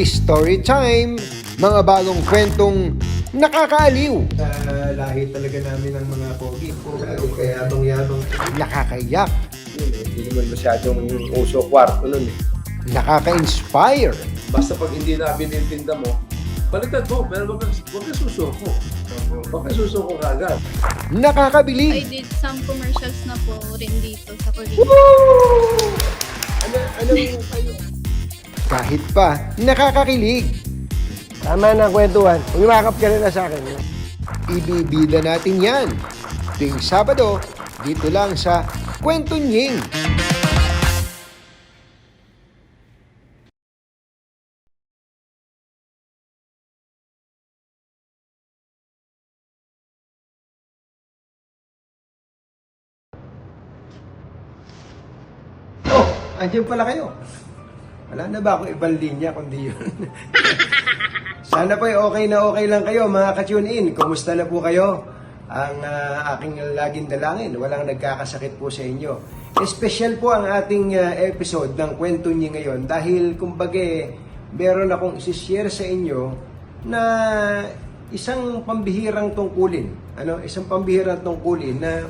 Story time! Mga bagong kwentong nakakaaliw, Sa lahi talaga namin ng mga pogi. Lalo kaya yabang-yabang. nakakaiyak, eh, Hindi naman masyadong uso kwarto nun eh. nakaka-inspire, Basta pag hindi na binintinda mo, baliktad mo, pero wag ka, wag ka susuko. Wag ka susuko kagad. I nakakabilib, did some commercials na po rin dito sa Korea. Ano, ano yung kayo? Kahit pa nakakakilig. Tama na kwentuhan. Umimakap ka na sa akin. Ibibida natin yan. Tuwing Sabado, dito lang sa Kwento Nying. Oh, andyan pala kayo. Wala na ba akong ibang linya kundi yun? Sana po okay na okay lang kayo mga ka-tune in. Kumusta na po kayo? Ang ah, aking laging dalangin, walang nagkakasakit po sa inyo. Special po ang ating ah, episode ng kwento niyo ngayon dahil kumbaga meron akong isishare sa inyo na isang pambihirang tungkulin. Ano, isang pambihirang tungkulin na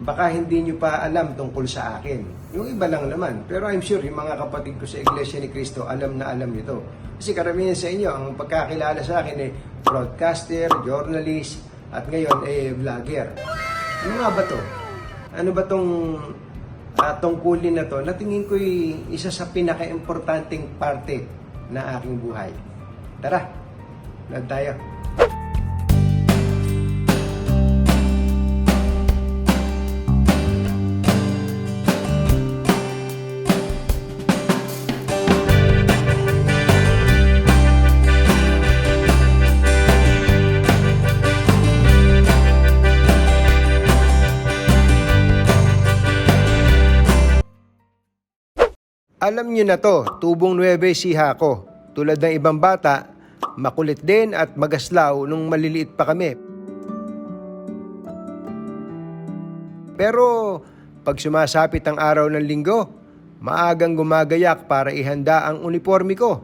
baka hindi nyo pa alam tungkol sa akin. Yung iba lang naman. Pero I'm sure yung mga kapatid ko sa Iglesia ni Cristo, alam na alam nito. Kasi karamihan sa inyo, ang pagkakilala sa akin ay broadcaster, journalist, at ngayon eh vlogger. Ano nga ba to? Ano ba tong ah, tungkulin na to? Na tingin ko isa sa pinaka-importanting parte na aking buhay. Tara, vlog Alam nyo na to, tubong 9 siha ko. Tulad ng ibang bata, makulit din at magaslaw nung maliliit pa kami. Pero pag sumasapit ang araw ng linggo, maagang gumagayak para ihanda ang uniforme ko.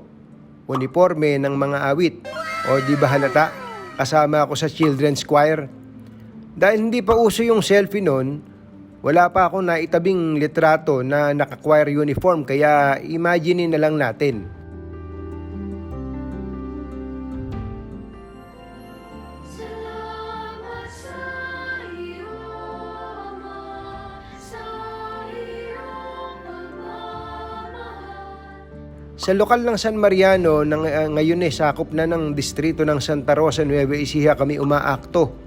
Uniforme ng mga awit. O di ba halata? Kasama ako sa children's choir. Dahil hindi pa uso yung selfie noon, wala pa akong naitabing litrato na naka-choir uniform kaya imagine na lang natin. Sa lokal ng San Mariano, ng, uh, ngayon eh, sakop na ng distrito ng Santa Rosa, Nueva Ecija kami umaakto.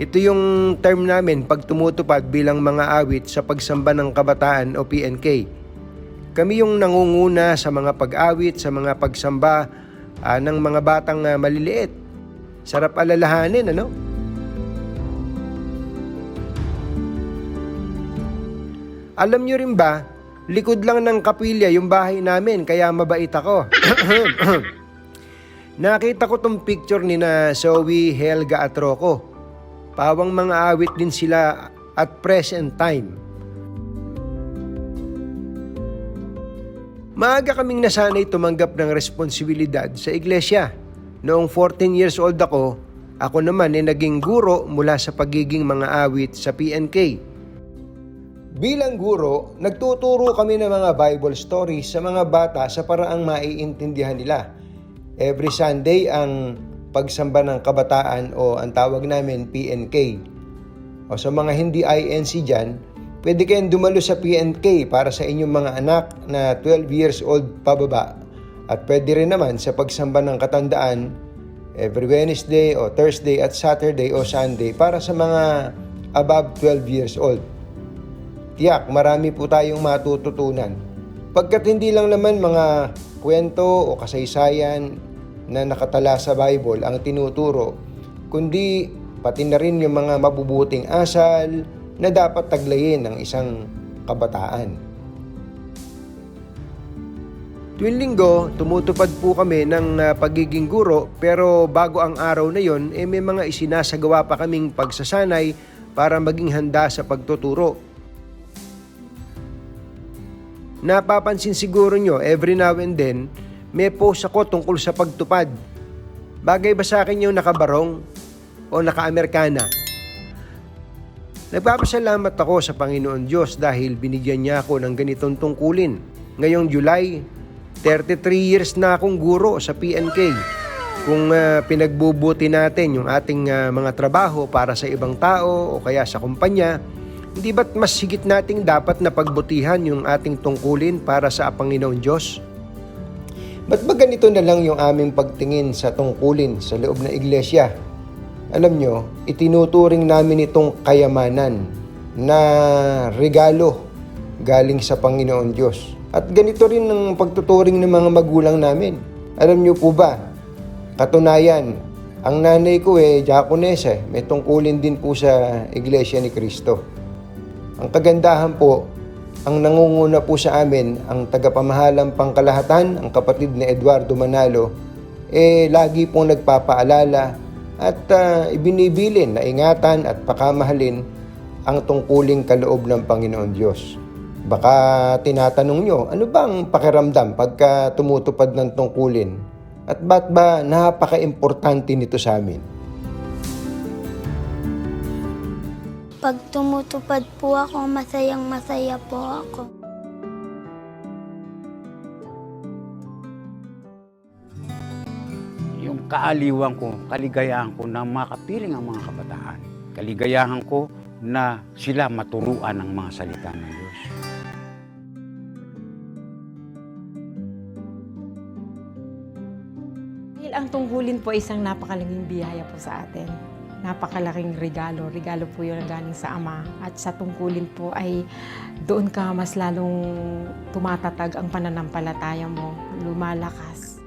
Ito yung term namin pag tumutupad bilang mga awit sa pagsamba ng kabataan o PNK. Kami yung nangunguna sa mga pag-awit, sa mga pagsamba ah, ng mga batang ah, maliliit. Sarap alalahanin, ano? Alam nyo rin ba, likod lang ng kapilya yung bahay namin, kaya mabait ako. Nakita ko tong picture ni na Zoe, Helga at Rocco. Pawang mga awit din sila at present time. Maaga kaming nasanay tumanggap ng responsibilidad sa iglesia. Noong 14 years old ako, ako naman ay naging guro mula sa pagiging mga awit sa PNK. Bilang guro, nagtuturo kami ng mga Bible stories sa mga bata sa paraang maiintindihan nila. Every Sunday ang pagsamba ng kabataan o ang tawag namin PNK. O sa mga hindi INC dyan, pwede kayong dumalo sa PNK para sa inyong mga anak na 12 years old pababa. At pwede rin naman sa pagsamba ng katandaan every Wednesday o Thursday at Saturday o Sunday para sa mga above 12 years old. Tiyak, marami po tayong matututunan. Pagkat hindi lang naman mga kwento o kasaysayan na nakatala sa Bible ang tinuturo, kundi pati na rin yung mga mabubuting asal na dapat taglayin ng isang kabataan. Tuwing linggo, tumutupad po kami ng ah, pagiging guro pero bago ang araw na yon, eh, may mga isinasagawa pa kaming pagsasanay para maging handa sa pagtuturo. Napapansin siguro nyo, every now and then, may post ako tungkol sa pagtupad. Bagay ba sa akin yung nakabarong o naka-Amerikana? Nagpapasalamat ako sa Panginoon Diyos dahil binigyan niya ako ng ganitong tungkulin. Ngayong July, 33 years na akong guro sa PNK. Kung ah, pinagbubuti natin yung ating ah, mga trabaho para sa ibang tao o kaya sa kumpanya, hindi ba't mas higit nating dapat na pagbutihan yung ating tungkulin para sa Panginoon Diyos? Ba't ba ganito na lang yung aming pagtingin sa tungkulin sa loob ng iglesia? Alam nyo, itinuturing namin itong kayamanan na regalo galing sa Panginoon Diyos. At ganito rin ang pagtuturing ng mga magulang namin. Alam nyo po ba, katunayan, ang nanay ko eh, diakonesa, eh. may tungkulin din po sa Iglesia ni Cristo. Ang kagandahan po, ang nangunguna po sa amin, ang tagapamahalang pangkalahatan, ang kapatid ni Eduardo Manalo, eh lagi pong nagpapaalala at ah, ibinibilin na ingatan at pakamahalin ang tungkuling kaloob ng Panginoon Diyos. Baka tinatanong nyo, ano bang pakiramdam pagka tumutupad ng tungkulin? At ba't ba napaka-importante nito sa amin? Pag tumutupad po ako, masayang masaya po ako. yung kaaliwan ko, kaligayahan ko na makapiling ang mga kabataan. Kaligayahan ko na sila maturuan ng mga salita ng Diyos. Dahil ang tungkulin po ay isang napakalinging biyaya po sa atin. Napakalaking regalo. Regalo po yun galing sa Ama. At sa tungkulin po ay doon ka mas lalong tumatatag ang pananampalataya mo. Lumalakas.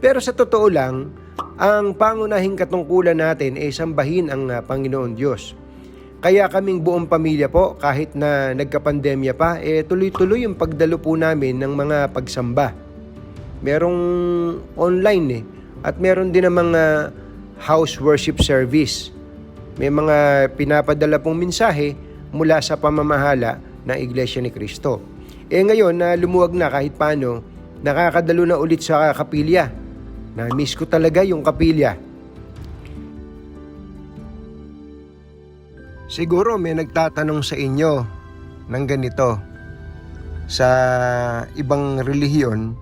Pero sa totoo lang, ang pangunahing katungkulan natin ay sambahin ang ah, Panginoon Diyos. Kaya kaming buong pamilya po, kahit na nagkapandemya pa, eh tuloy-tuloy yung pagdalo po namin ng mga pagsamba. Merong online eh, at meron din namang ah, house worship service. May mga pinapadala pong mensahe mula sa pamamahala ng Iglesia ni Cristo. Eh ngayon na lumuwag na kahit paano, nakakadalo na ulit sa kapilya. Na-miss ko talaga yung kapilya. Siguro may nagtatanong sa inyo ng ganito. Sa ibang relihiyon,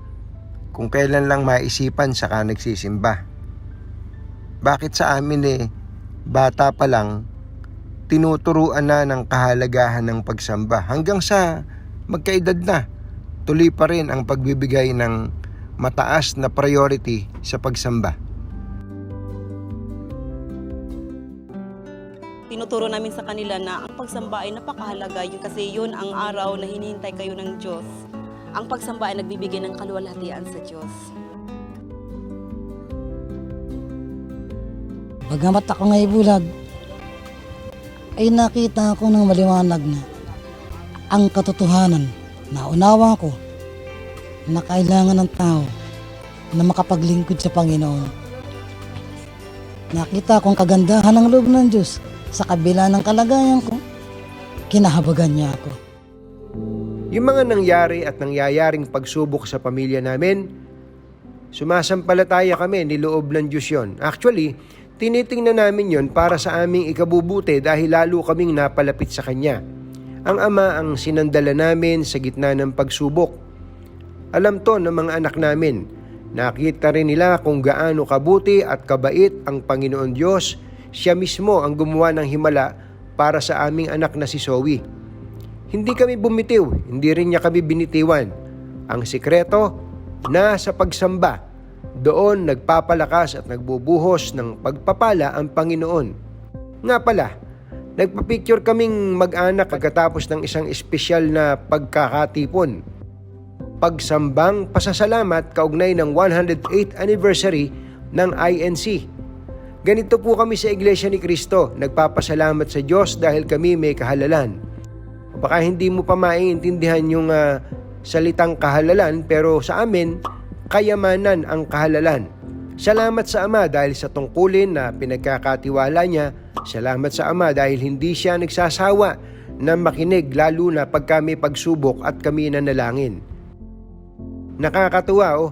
kung kailan lang maisipan saka nagsisimba. Bakit sa amin eh, bata pa lang, tinuturuan na ng kahalagahan ng pagsamba hanggang sa magkaedad na. Tuloy pa rin ang pagbibigay ng mataas na priority sa pagsamba. tinuturo namin sa kanila na ang pagsamba ay napakahalaga yun kasi yun ang araw na hinihintay kayo ng Diyos. Ang pagsamba ay nagbibigay ng kaluwalhatian sa Diyos. Bagamat ako ngay bulag, ay nakita ko ng maliwanag na ang katotohanan na unawa ko na kailangan ng tao na makapaglingkod sa Panginoon. Nakita kong kagandahan ng loob ng Diyos sa kabila ng kalagayan ko. Kinahabagan niya ako. Yung mga nangyari at nangyayaring pagsubok sa pamilya namin, sumasampalataya kami ni loob ng Diyos yon. Actually, tinitingnan namin yon para sa aming ikabubuti dahil lalo kaming napalapit sa Kanya. Ang Ama ang sinandala namin sa gitna ng pagsubok. Alam to ng mga anak namin. Nakita rin nila kung gaano kabuti at kabait ang Panginoon Diyos. Siya mismo ang gumawa ng himala para sa aming anak na si Zoe. Hindi kami bumitiw, hindi rin niya kami binitiwan. Ang sikreto, nasa pagsamba. Doon nagpapalakas at nagbubuhos ng pagpapala ang Panginoon. Nga pala, nagpa-picture kaming mag-anak pagkatapos ng isang espesyal na pagkakatipon. Pagsambang pasasalamat kaugnay ng 108th anniversary ng INC. Ganito po kami sa Iglesia ni Cristo, nagpapasalamat sa Diyos dahil kami may kahalalan. Baka hindi mo pa maiintindihan yung ah, salitang kahalalan pero sa amin, kayamanan ang kahalalan. Salamat sa Ama dahil sa tungkulin na pinagkakatiwala niya. Salamat sa Ama dahil hindi siya nagsasawa na makinig lalo na pag kami pagsubok at kami nanalangin. Nakakatuwa oh.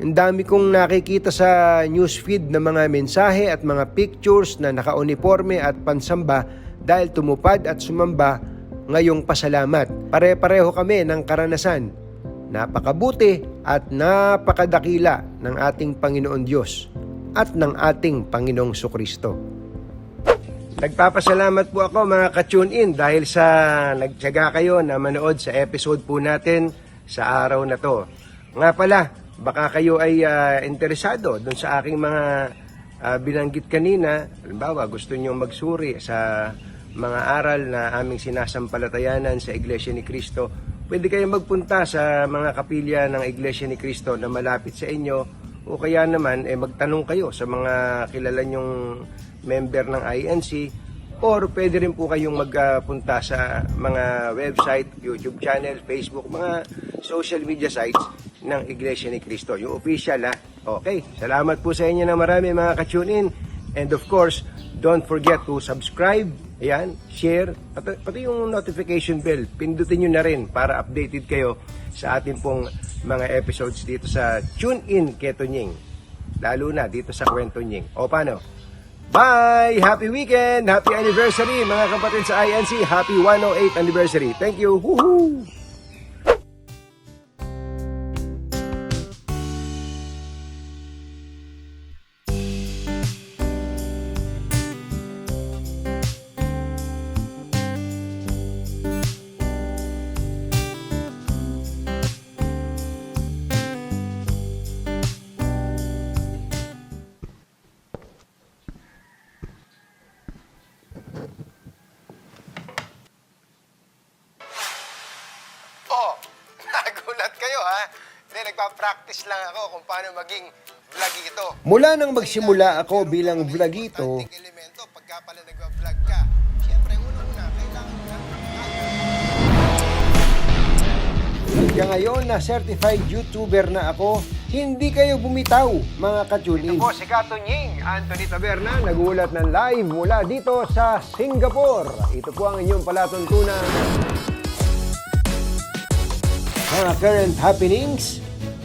Ang dami kong nakikita sa newsfeed na mga mensahe at mga pictures na nakauniforme at pansamba dahil tumupad at sumamba ngayong pasalamat. Pare-pareho kami ng karanasan. Napakabuti at napakadakila ng ating Panginoon Diyos at ng ating Panginoong Sukristo. Nagpapasalamat po ako mga ka-tune in dahil sa nagtyaga kayo na manood sa episode po natin sa araw na to. Nga pala, baka kayo ay ah, interesado dun sa aking mga ah, binanggit kanina. Halimbawa, gusto niyo magsuri sa mga aral na aming sinasampalatayanan sa Iglesia ni Cristo. Pwede kayong magpunta sa mga kapilya ng Iglesia ni Cristo na malapit sa inyo o kaya naman eh, magtanong kayo sa mga kilala nyong member ng INC or pwede rin po kayong magpunta sa mga website, YouTube channel, Facebook, mga social media sites ng Iglesia ni Cristo. Yung official ha. Okay, salamat po sa inyo na marami mga ka-tune in. And of course, don't forget to subscribe, ayan, share, pati, pati yung notification bell, pindutin nyo na rin para updated kayo sa ating pong mga episodes dito sa Tune In Keto Nying. Lalo na dito sa Kwento Nying. O paano? Bye! Happy weekend! Happy anniversary mga kapatid sa INC! Happy 108 anniversary! Thank you! Woohoo! Nagpa-practice lang ako kung paano maging vlogito. Mula nang magsimula ako bilang vlogito, elemento pagka pala nagva-vlog ka. Siyempre, unang-una, kailangan mo Hanggang ngayon na certified YouTuber na ako, hindi kayo bumitaw, mga ka-tune in. Ito po si Kato Nying, Anthony Taberna, nagulat ng live mula dito sa Singapore. Ito po ang inyong palatuntunan mga current happenings,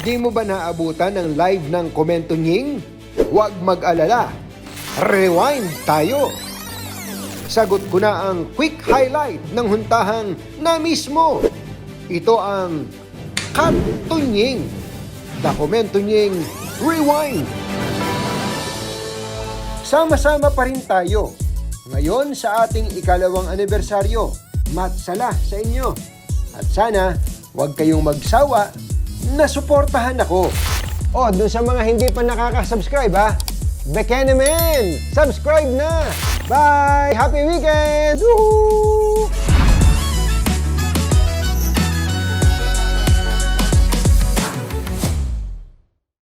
Di mo ba naabutan ang live ng Komento Nying? Huwag mag-alala. Rewind tayo. Sagot ko na ang quick highlight ng huntahang na mismo. Ito ang Kantunying. The Komento Nying Rewind. Sama-sama pa rin tayo. Ngayon sa ating ikalawang anibersaryo. Matsala sa inyo. At sana, huwag kayong magsawa na suportahan ako. O, dun sa mga hindi pa nakaka-subscribe ha, Bekenemen! Subscribe na! Bye! Happy weekend! Woohoo!